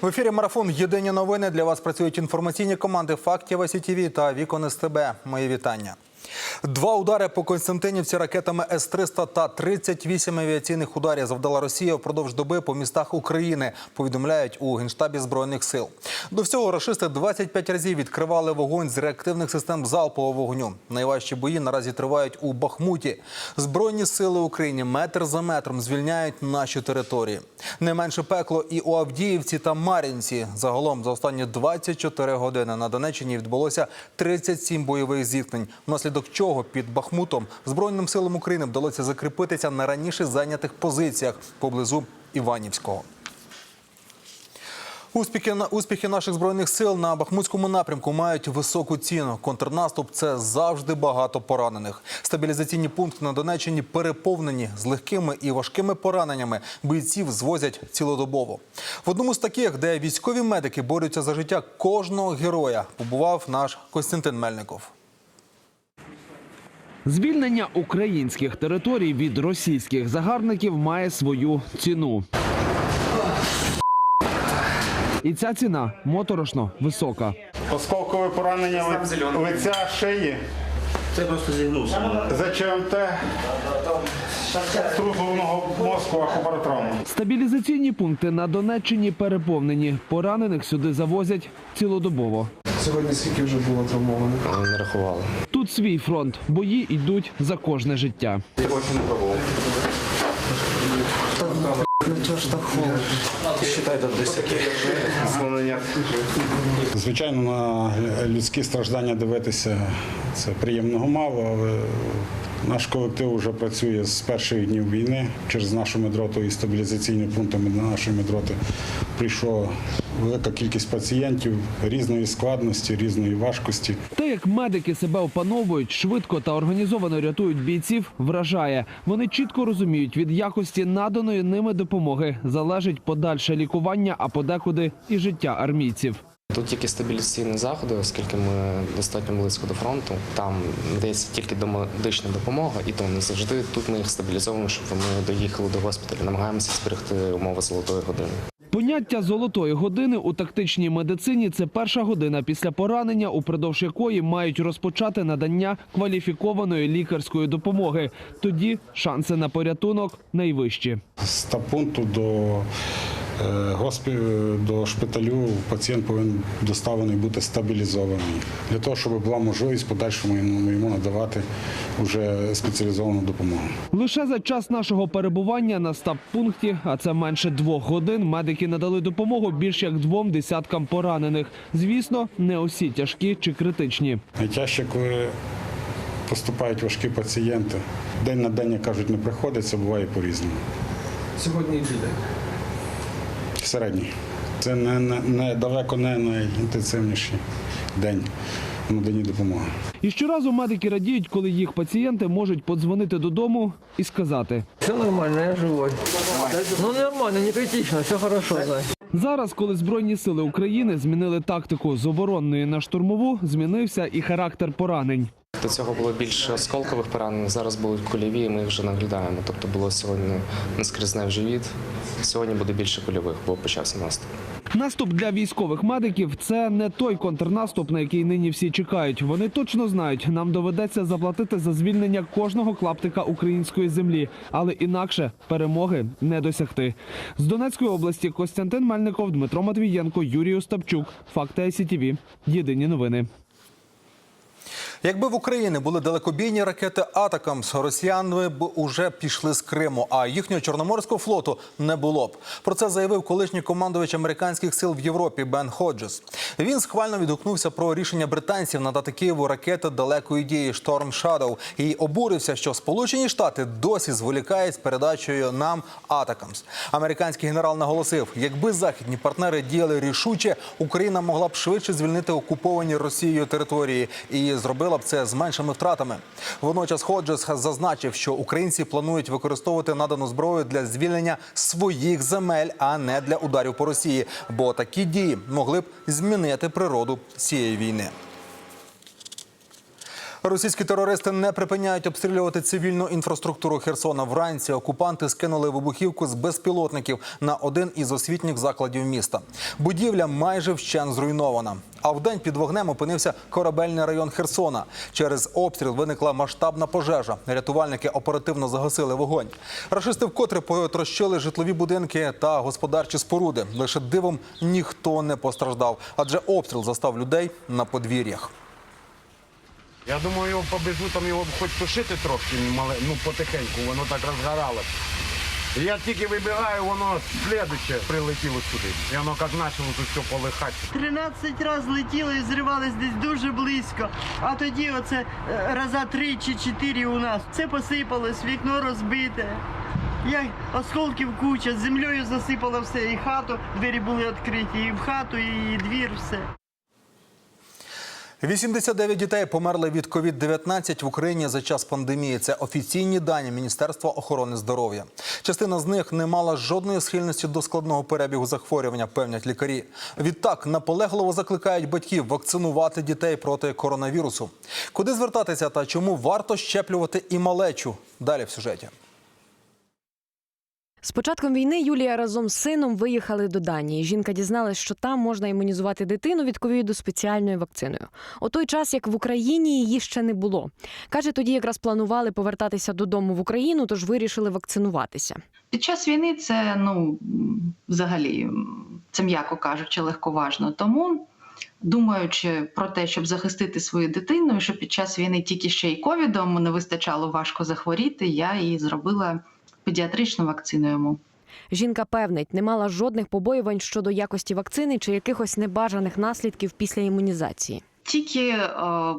В ефірі марафон Єдині новини для вас працюють інформаційні команди Фактів СІТВ та Вікон СТБ. Мої вітання. Два удари по Константинівці ракетами С-300 та 38 авіаційних ударів завдала Росія впродовж доби по містах України, повідомляють у Генштабі Збройних сил. До всього рашисти 25 разів відкривали вогонь з реактивних систем залпового вогню. Найважчі бої наразі тривають у Бахмуті. Збройні сили України метр за метром звільняють наші території. Не менше пекло і у Авдіївці та Мар'їнці. Загалом за останні 24 години на Донеччині відбулося 37 бойових зіткнень, внаслідок чого під Бахмутом Збройним силам України вдалося закріпитися на раніше зайнятих позиціях поблизу Іванівського. Успіхи, на- успіхи наших збройних сил на Бахмутському напрямку мають високу ціну. Контрнаступ це завжди багато поранених. Стабілізаційні пункти на Донеччині переповнені з легкими і важкими пораненнями. Бійців звозять цілодобово. В одному з таких, де військові медики борються за життя кожного героя, побував наш Костянтин Мельников. Звільнення українських територій від російських загарбників має свою ціну. І ця ціна моторошно висока. Осколкове поранення ли- лиця шиї, Це просто зігнувся. ЗЧМТ, струс головного мозку, ахобаротравма. Стабілізаційні пункти на Донеччині переповнені. Поранених сюди завозять цілодобово. Сьогодні скільки вже було травмованих? Не рахували. Тут свій фронт. Бої йдуть за кожне життя. Звичайно, на людські страждання дивитися це приємного мало, але наш колектив вже працює з перших днів війни. Через нашу медроту і стабілізаційні пунктами до нашої медроти прийшла велика кількість пацієнтів різної складності, різної важкості. Те, як медики себе опановують, швидко та організовано рятують бійців, вражає. Вони чітко розуміють, від якості наданої ними допомоги залежить подальше лікування, а подекуди і життя армійців. Тут тільки стабілізаційні заходи, оскільки ми достатньо близько до фронту. Там надається тільки домедична допомога, і то не завжди тут ми їх стабілізовуємо, щоб вони доїхали до госпіталю. Намагаємося зберегти умови золотої години. Поняття золотої години у тактичній медицині це перша година після поранення, упродовж якої мають розпочати надання кваліфікованої лікарської допомоги. Тоді шанси на порятунок найвищі. З пункту до, госпі... до шпиталю пацієнт повинен доставлений бути стабілізований. Для того, щоб була можливість подальшому йому надавати вже спеціалізовану допомогу. Лише за час нашого перебування на стаб-пункті, а це менше двох годин, медики надали допомогу більш як двом десяткам поранених. Звісно, не усі тяжкі чи критичні. Найтяжче, коли поступають важкі пацієнти. День на день, як кажуть, не приходиться, буває по-різному. Сьогодні і буде. Середній. Це не, не, не далеко не найінтенсивніший день наданні допомоги. І щоразу медики радіють, коли їх пацієнти можуть подзвонити додому і сказати: Все нормально, я живой. Ну нормально, не критично, все хорошо. Зараз, коли збройні сили України змінили тактику з оборонної на штурмову, змінився і характер поранень. До цього було більше осколкових поранень. Зараз будуть кульові, ми їх вже наглядаємо. Тобто було сьогодні наскрізне в живіт. Сьогодні буде більше кульових, бо почався наступ. Наступ для військових медиків це не той контрнаступ, на який нині всі чекають. Вони точно знають, нам доведеться заплатити за звільнення кожного клаптика української землі, але інакше перемоги не досягти. З Донецької області Костянтин Мельников, Дмитро Матвієнко, Юрій Остапчук. Факти СІТВ. Єдині новини. Якби в Україні були далекобійні ракети Атакамс, росіяни б уже пішли з Криму, а їхнього чорноморського флоту не було б. Про це заявив колишній командувач американських сил в Європі Бен Ходжес. Він схвально відгукнувся про рішення британців надати Києву ракети далекої дії Шторм Shadow і обурився, що Сполучені Штати досі зволікають з передачею нам Атакамс. Американський генерал наголосив, якби західні партнери діяли рішуче, Україна могла б швидше звільнити окуповані Росією території і зробила б це з меншими втратами. Водночас Ходжес зазначив, що українці планують використовувати надану зброю для звільнення своїх земель, а не для ударів по Росії, бо такі дії могли б змінити природу цієї війни. Російські терористи не припиняють обстрілювати цивільну інфраструктуру Херсона. Вранці окупанти скинули вибухівку з безпілотників на один із освітніх закладів міста. Будівля майже вщен зруйнована. А вдень під вогнем опинився корабельний район Херсона. Через обстріл виникла масштабна пожежа. Рятувальники оперативно загасили вогонь. Рашисти вкотре потрощили житлові будинки та господарчі споруди. Лише дивом ніхто не постраждав, адже обстріл застав людей на подвір'ях. Я думаю, його побежу, там його хоч тушити трошки, мале, ну потихеньку, воно так розгоралось. Я тільки вибігаю, воно слідуще прилетіло сюди. І воно як почало тут все полихати. 13 разів летіло і зривалось десь дуже близько. А тоді оце е, три чи чотири у нас. Це посипалось, вікно розбите. Як осколків куча, землею засипало все, і хату, двері були відкриті, і в хату, і двір, все. 89 дітей померли від COVID-19 в Україні за час пандемії. Це офіційні дані Міністерства охорони здоров'я. Частина з них не мала жодної схильності до складного перебігу захворювання, певнять лікарі. Відтак наполегливо закликають батьків вакцинувати дітей проти коронавірусу. Куди звертатися та чому варто щеплювати і малечу? Далі в сюжеті. З початком війни Юлія разом з сином виїхали до Данії. Жінка дізналась, що там можна імунізувати дитину від ковіду спеціальною вакциною. У той час, як в Україні її ще не було. Каже, тоді якраз планували повертатися додому в Україну, тож вирішили вакцинуватися. Під час війни це ну взагалі це м'яко кажучи, легковажно. Тому, думаючи про те, щоб захистити свою дитину, що під час війни тільки ще й ковідом не вистачало важко захворіти, я і зробила педіатричну вакцину йому. Жінка певнить, не мала жодних побоювань щодо якості вакцини чи якихось небажаних наслідків після імунізації. Тільки е,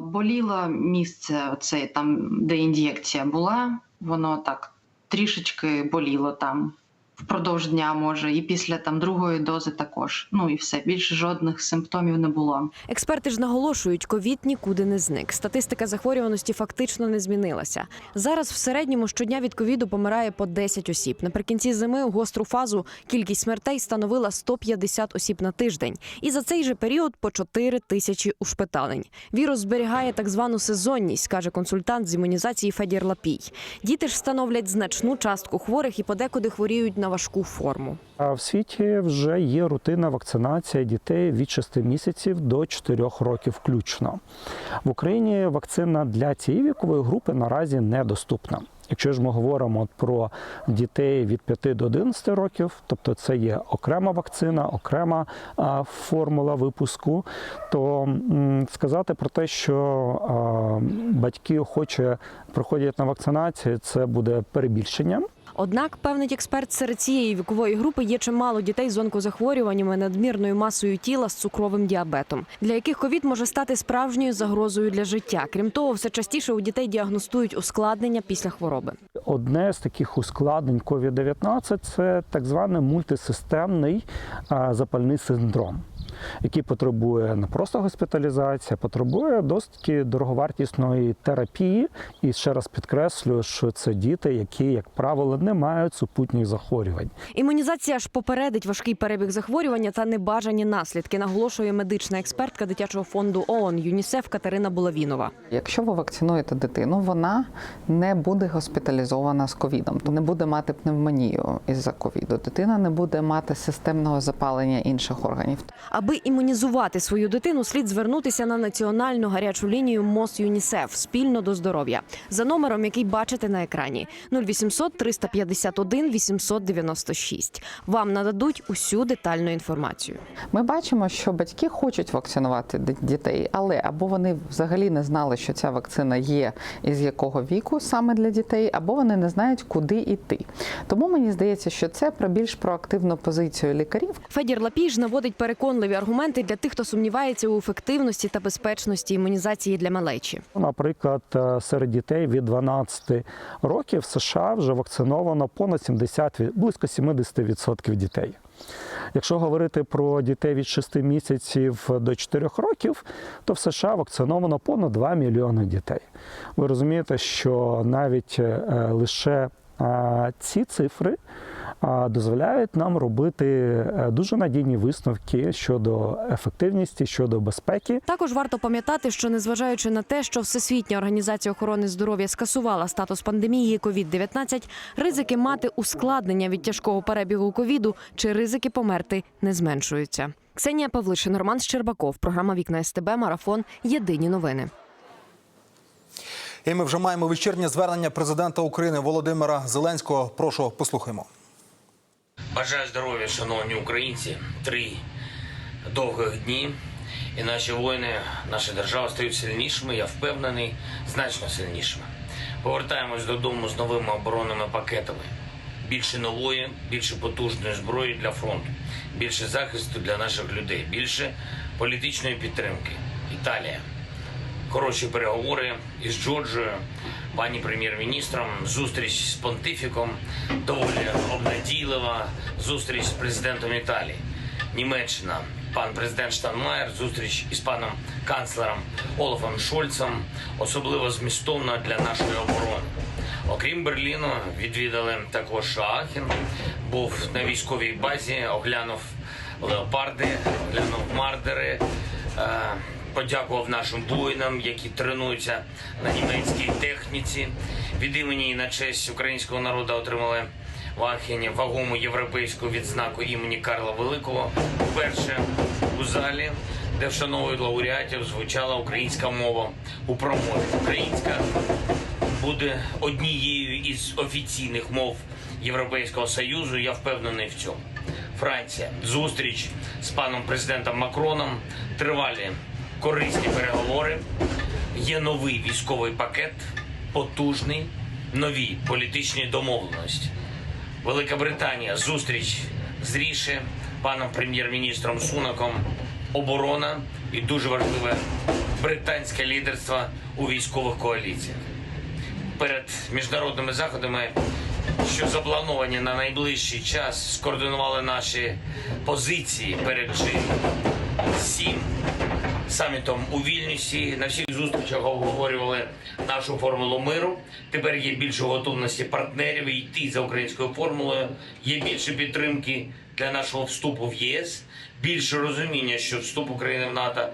боліло місце, оце там, де ін'єкція була, воно так трішечки боліло там впродовж дня, може, і після там другої дози також. Ну і все більше жодних симптомів не було. Експерти ж наголошують, ковід нікуди не зник. Статистика захворюваності фактично не змінилася. Зараз в середньому щодня від ковіду помирає по 10 осіб. Наприкінці зими у гостру фазу кількість смертей становила 150 осіб на тиждень. І за цей же період по 4 тисячі ушпиталень. Вірус зберігає так звану сезонність, каже консультант з імунізації Федір Лапій. Діти ж становлять значну частку хворих і подекуди хворіють на важку форму. А в світі вже є рутинна вакцинація дітей від 6 місяців до 4 років включно. В Україні вакцина для цієї вікової групи наразі недоступна. Якщо ж ми говоримо про дітей від 5 до 11 років, тобто це є окрема вакцина, окрема формула випуску, то сказати про те, що батьки охоче приходять на вакцинацію, це буде перебільшенням. Однак, певний експерт, серед цієї вікової групи є чимало дітей з онкозахворюваннями, надмірною масою тіла з цукровим діабетом, для яких ковід може стати справжньою загрозою для життя. Крім того, все частіше у дітей діагностують ускладнення після хвороби. Одне з таких ускладнень COVID-19 – це так званий мультисистемний запальний синдром, який потребує не просто госпіталізації, а потребує досить дороговартісної терапії. І ще раз підкреслюю, що це діти, які, як правило, не мають супутніх захворювань. Імунізація ж попередить важкий перебіг захворювання та небажані наслідки, наголошує медична експертка дитячого фонду ООН ЮНІСЕФ Катерина Булавінова. Якщо ви вакцинуєте дитину, вона не буде госпіталізована з ковідом, то не буде мати пневмонію із-за ковіду. Дитина не буде мати системного запалення інших органів. Аби імунізувати свою дитину, слід звернутися на національну гарячу лінію МОЗ ЮНІСЕФ спільно до здоров'я за номером, який бачите на екрані 0800 351 896. Вам нададуть усю детальну інформацію. Ми бачимо, що батьки хочуть вакцинувати дітей, але або вони взагалі не знали, що ця вакцина є і з якого віку саме для дітей, або вони не знають, куди йти. Тому мені здається, що це про більш проактивну позицію лікарів, Федір Лапіж наводить переконливі аргументи для тих, хто сумнівається у ефективності та безпечності імунізації для малечі. Наприклад, е, серед дітей від 12 років в США вже вакциновано понад 70, близько 70% дітей. Якщо говорити про дітей від 6 місяців до 4 років, то в США вакциновано понад 2 мільйони дітей. Ви розумієте, що навіть е, лише е, ці цифри дозволяють нам робити е, дуже надійні висновки щодо ефективності, щодо безпеки. Також варто пам'ятати, що незважаючи на те, що Всесвітня організація охорони здоров'я скасувала статус пандемії COVID-19, ризики мати ускладнення від тяжкого перебігу ковіду чи ризики померти не зменшуються. Ксенія Павлишин, Роман Щербаков, програма Вікна СТБ, Марафон. Єдині новини. І ми вже маємо вечірнє звернення президента України Володимира Зеленського. Прошу, послухаймо. Бажаю здоров'я, шановні українці. Три довгих дні. І наші воїни, наша держава стають сильнішими, я впевнений, значно сильнішими. Повертаємось додому з новими оборонними пакетами. Більше нової, більше потужної зброї для фронту, більше захисту для наших людей, більше політичної підтримки. Італія. Хороші переговори із Джорджією, пані прем'єр-міністром, зустріч з понтифіком, доволі обнадійлива зустріч з президентом Італії. Німеччина, пан президент Штанмаєр, зустріч із паном канцлером Олафом Шольцем, особливо змістовна для нашої оборони. Окрім Берліну, відвідали також Аахен, був на військовій базі, оглянув леопарди, оглянув мардери. Подякував нашим воїнам, які тренуються на німецькій техніці. Від імені і на честь українського народу отримали в Ахені вагому європейську відзнаку імені Карла Великого. Вперше у залі, де вшановують лауреатів, звучала українська мова у промові. Українська буде однією із офіційних мов Європейського союзу. Я впевнений в цьому. Франція, зустріч з паном президентом Макроном, тривалі корисні переговори. Є новий військовий пакет, потужний, нові політичні домовленості. Велика Британія, зустріч з Ріше, паном прем'єр-міністром Сунаком, оборона і дуже важливе британське лідерство у військових коаліціях перед міжнародними заходами, що заплановані на найближчий час, скоординували наші позиції перед G7 самітом у Вільнюсі. На всіх зустрічах обговорювали нашу формулу миру. Тепер є більше готовності партнерів йти за українською формулою. Є більше підтримки для нашого вступу в ЄС, більше розуміння, що вступ України в НАТО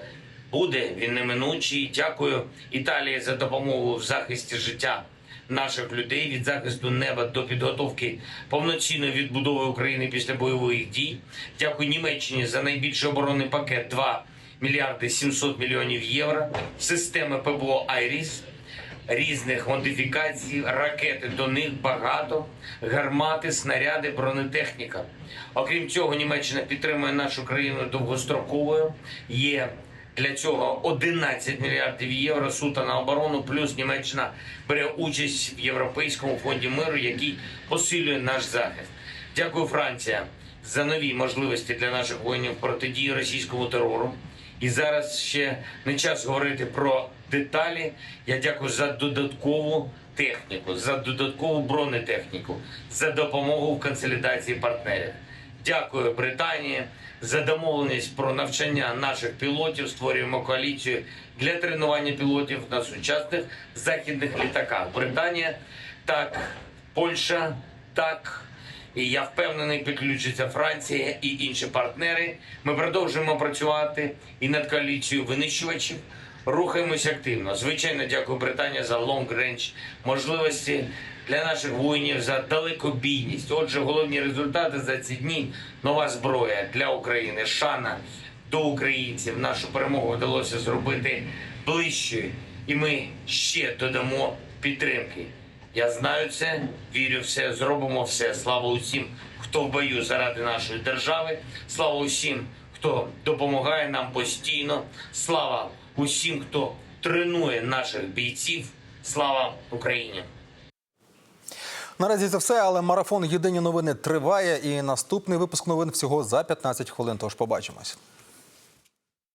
буде він неминучий. Дякую Італії за допомогу в захисті життя наших людей від захисту неба до підготовки повноцінної відбудови України після бойових дій. Дякую Німеччині за найбільший оборонний пакет 2 мільярди 700 мільйонів євро. Системи ПБО Айріс. Різних модифікацій, ракети до них багато, гармати, снаряди, бронетехніка. Окрім цього, Німеччина підтримує нашу країну довгостроковою. Є для цього 11 мільярдів євро суто на оборону. Плюс Німеччина бере участь в Європейському фонді миру, який посилює наш захист. Дякую, Франція, за нові можливості для наших воїнів протидії російському терору. І зараз ще не час говорити про деталі. Я дякую за додаткову техніку, за додаткову бронетехніку, за допомогу в консолідації партнерів. Дякую Британії за домовленість про навчання наших пілотів. Створюємо коаліцію для тренування пілотів на сучасних західних літаках. Британія так, Польща так. І я впевнений, підключиться Франція і інші партнери. Ми продовжуємо працювати і над коаліцією винищувачів. Рухаємось активно. Звичайно, дякую Британії за лонг-рейндж можливості для наших воїнів за далекобійність. Отже, головні результати за ці дні нова зброя для України. Шана до українців. Нашу перемогу вдалося зробити ближчою, і ми ще додамо підтримки. Я знаю це, вірю в це, зробимо все. Слава усім, хто в бою заради нашої держави. Слава усім, хто допомагає нам постійно. Слава усім, хто тренує наших бійців. Слава Україні! Наразі це все, але марафон Єдині новини триває. І наступний випуск новин всього за 15 хвилин. Тож побачимось.